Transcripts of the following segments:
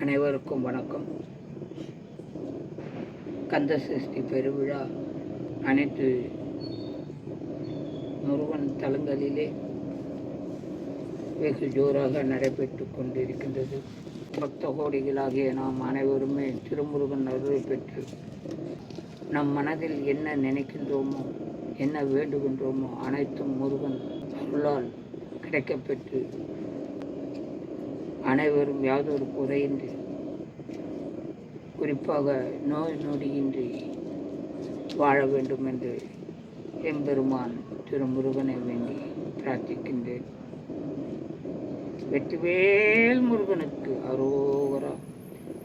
அனைவருக்கும் வணக்கம். கந்த சஷ்டி பெருவிழா அனைத்து முருகன் தலங்களிலே வெகு ஜோராக நடைபெற்று கொண்டிருக்கின்றது. பக்த கோடிகளாகிய நாம் அனைவருமே திருமுருகன் அருளை பெற்று நம் மனதில் என்ன நினைக்கின்றோமோ என்ன வேண்டுகின்றோமோ அனைத்தும் முருகன் அருளால் கிடைக்கப்பெற்று அனைவரும் யாதொரு குறையின்றி குறிப்பாக நோய் நொடியின்றி வாழ வேண்டும் என்று எம்பெருமான் திரு முருகனை வேண்டி பிரார்த்திக்கின்றேன். வெற்றிவேல் முருகனுக்கு அரோகரா.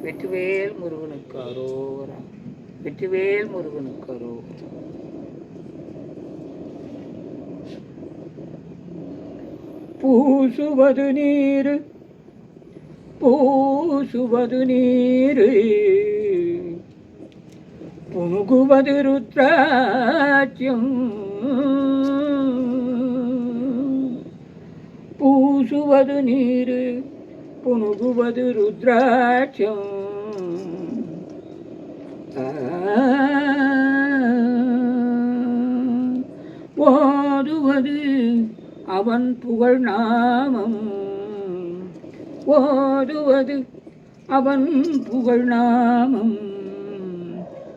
வெற்றிவேல் முருகனுக்கு அரோகரா. வெற்றிவேல் முருகனுக்கு அரோகரா. பூசுவது நீர் பூசுவது நீரு புனுகுவது ருத்ராட்சியம் பூசுவது நீரு புணுகுவது ருத்ராட்சியம் ஓதுவது அவன் புகழ் நாமம். ஓடுவது அவன் புகழ் நாமம்.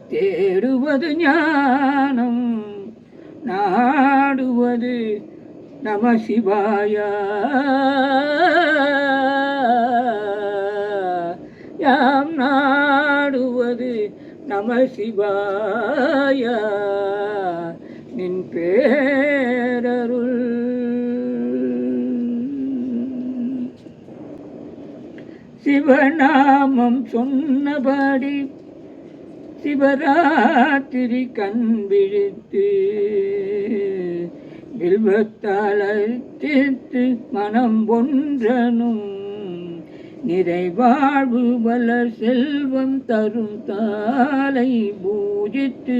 தேடுவது ஞானம் நாடுவது நம சிவாயா. யாம் நாடுவது நம சிவாயா. நின் பேரருள் சிவநாமம் சொன்னபடி சிவராத்திரி கண் விழித்து வில்வத்தால் வில்வத்தாளத்தித்து மனம் ஒன்றனும் நிறைவாழ்வு வள செல்வம் தரும் தாலை பூஜித்து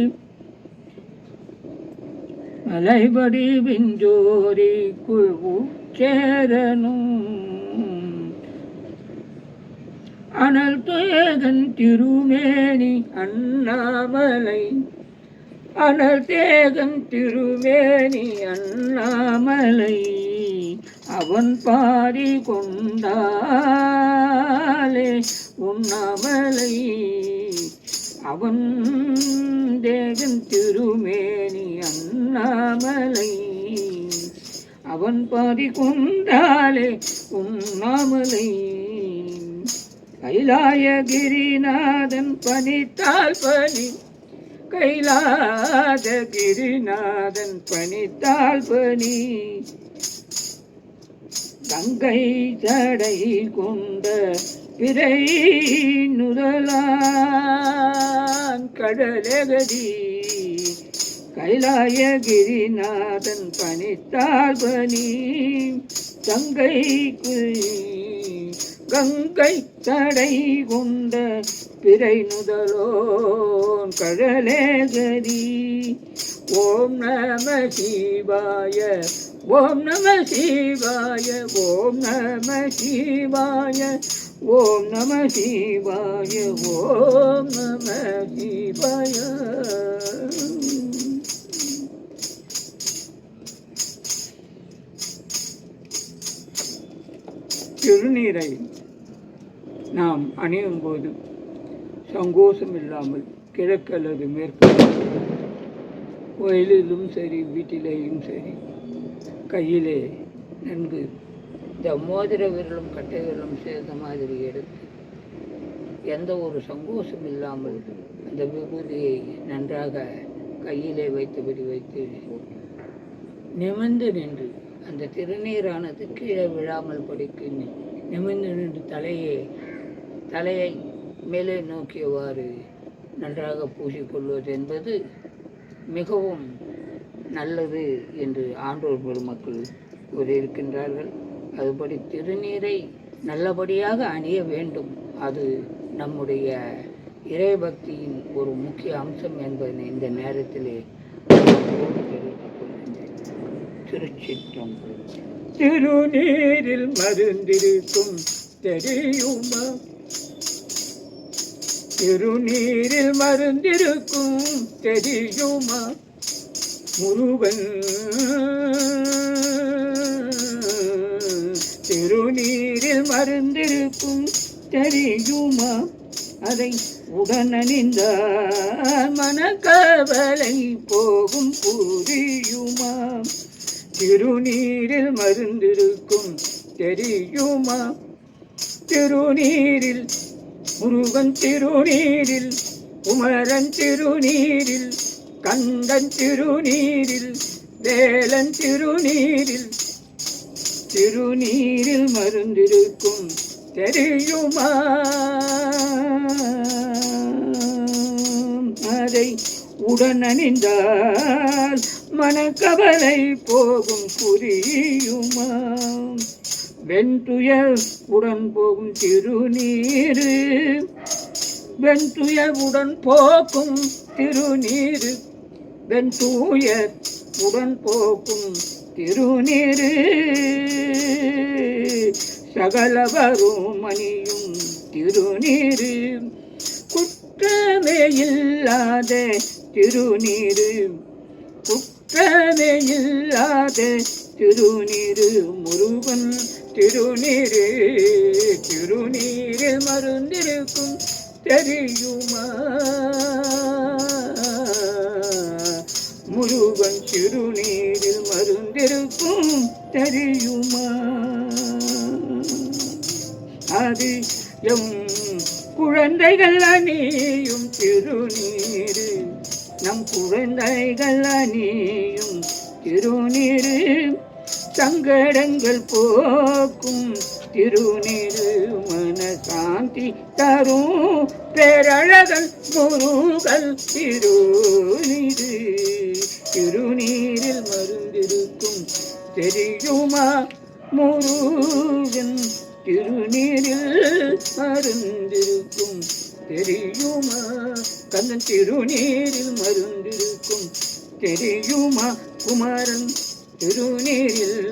மலைபடி விஞ்சோரிக்குள் உச்சேரனும் அனல் தேகன் திருமேனி அண்ணாமலை. அனல் தேகன் திருமேனி அண்ணாமலை. அவன் பாடி கொண்டாலே உண்ணாமலை. அவன் தேகன் திருமேனி அண்ணாமலை. அவன் பாடி கொண்டாலே உண்ணாமலை. கைலாயகிரிநாதன் பணித்தால் பணி. கைலாதகிரிநாதன் பணித்தால் பணி. கங்கை தடை கொண்ட பிறை நுதலான் கடலகதி. கைலாயகிரிநாதன் பணித்தால் பணி. தங்கை கங்கைக்கு கங்கை தடை கொண்ட பிறை முதலோன் கடலேகரி ஓம் நம சிவாய ஓம் நம சிவாய ஓம் நம சிவாய ஓம் நம சிவாய ஓம் நம சிவாய. திருநீரை நாம் அணியும் போது சங்கோஷம் இல்லாமல் கிழக்கு அல்லது மேற்கு கோயிலிலும் சரி வீட்டிலேயும் சரி கையிலே நன்கு இந்த மோதிர விரலும் கட்டை விரலும் சேர்ந்த மாதிரி எடுத்து எந்த ஒரு சங்கோஷம் இல்லாமல் அந்த விபூதியை நன்றாக கையிலே வைத்தபடி வைத்து நிமிர்ந்து நின்று அந்த திருநீரானது கீழே விழாமல் படிக்கு நிமிந்து நிமிர்ந்து நின்று தலையை தலையை மேலே நோக்கியவாறு நன்றாக பூசிக்கொள்வது என்பது மிகவும் நல்லது என்று ஆண்டோர் பெருமக்கள் கூறியிருக்கின்றார்கள். அதுபடி திருநீரை நல்லபடியாக அணிய வேண்டும். அது நம்முடைய இறைபக்தியின் ஒரு முக்கிய அம்சம் என்பதை இந்த நேரத்திலே உங்களோடு திருச்சிற்றம்பலம். திருநீரில் மருந்திருக்கும் தெரியுமா திருநீரில் மருந்திருக்கும் தெரியுமா? முருகன். திருநீரில் மருந்திருக்கும் தெரியுமா? அதை உடனணிந்த மனக்கவலை போகும் புரியுமா? திருநீரில் மருந்திருக்கும் தெரியுமா? திருநீரில் முருகன் திருநீரில் குமரன் திருநீரில் கந்தன் திருநீரில் வேலன் திருநீரில். திருநீரில் மருந்திருக்கும் தெரியுமா? அதை உடனணிந்தால் மனக்கவலை போகும் புரியுமா? வெண்துயர் உடன் போகும் திருநீரு வெண்துயர் உடன் போக்கும் திருநீரு வெண்தூயர் உடன் போக்கும் திருநீரு. சகலவரும் மணியும் திருநீரு குற்றமே இல்லாத திருநீரு குற்ற இல்லாத திருநீரு முருகன் திருநீரு திருநீரில் மருந்திருக்கும் தெரியுமா? முருகன் திருநீரில் மருந்திருக்கும் தெரியுமா? அது எம் குழந்தைகள் அணியும் திருநீரு நம் குழந்தைகள் அணியும் திருநீரு சங்கடங்கள் போக்கும் திருநீரு மனசாந்தி தரும். பேரழகன் குருகள் திருநீரு திருநீரில் மருந்திருக்கும் தெரியுமா? முருகன் திருநீரில் மருந்திருக்கும் தெரியுமா? கண்ணன் திருநீரில் மருந்திருக்கும். தெரியுமா? குமாரன் திருநீரில்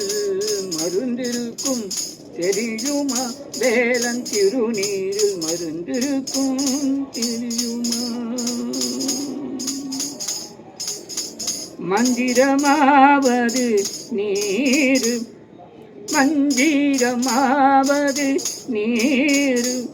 மருந்திருக்கும். தெரியுமா? வேலன் திருநீரில் மருந்திருக்கும். தெரியுமா? மந்திரமாவது நீர். மந்திரமாவது நீர்.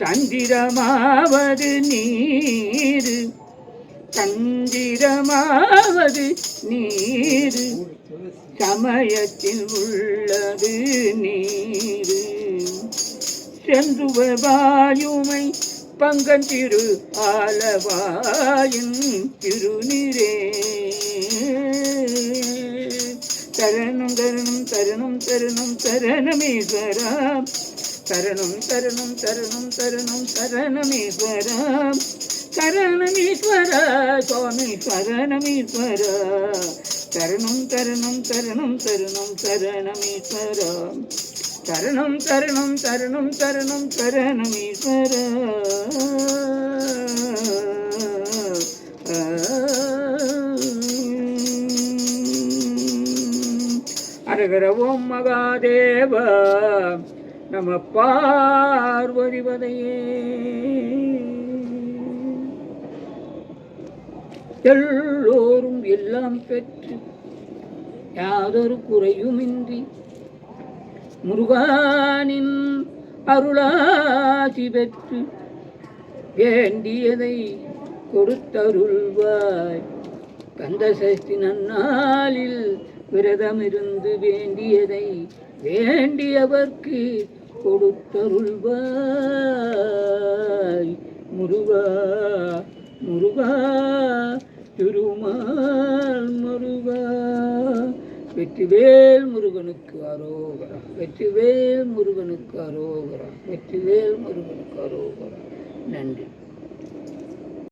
தந்திரமாவது நீர். தந்திரமாவது நீர். சமயத்தில் உள்ளது நீர். சென்றுவ வாயுமை பங்கன் திரு ஆலவாயின் திருநீரே. தரணம் தரணம் தரணம் தரணம் தரணமேஸ்வரா தரணம் தரணம் தரணம் தரணம் தரணமேஸ்வரா சரணமீஸ்வர சுவாமி சரணமீஸ்வர தருணம் தருணம் தருணம் தருணம் சரணமீஸ்வர தருணம் தருணம் தருணம் தருணம் சரணமீஸ்வர அரகர ஓம் மகாதேவ நம பார்வதிபதையே. எல்லோரும் எல்லாம் பெற்று யாதொரு குறையுமின்றி முருகானின் அருளாசி பெற்று வேண்டியதை கொடுத்தருள்வாய். கந்த நன்னாளில் விரதமிருந்து வேண்டியதை வேண்டியவர்க்கு கொடுத்தருள்வாய். முருகா முருகா திருமால் முருகா. வெற்றிவேல் முருகனுக்கு அரோகரா வெற்றிவேல் முருகனுக்கு அரோகரா வெற்றிவேல் முருகனுக்கு அரோகரா. நன்றி.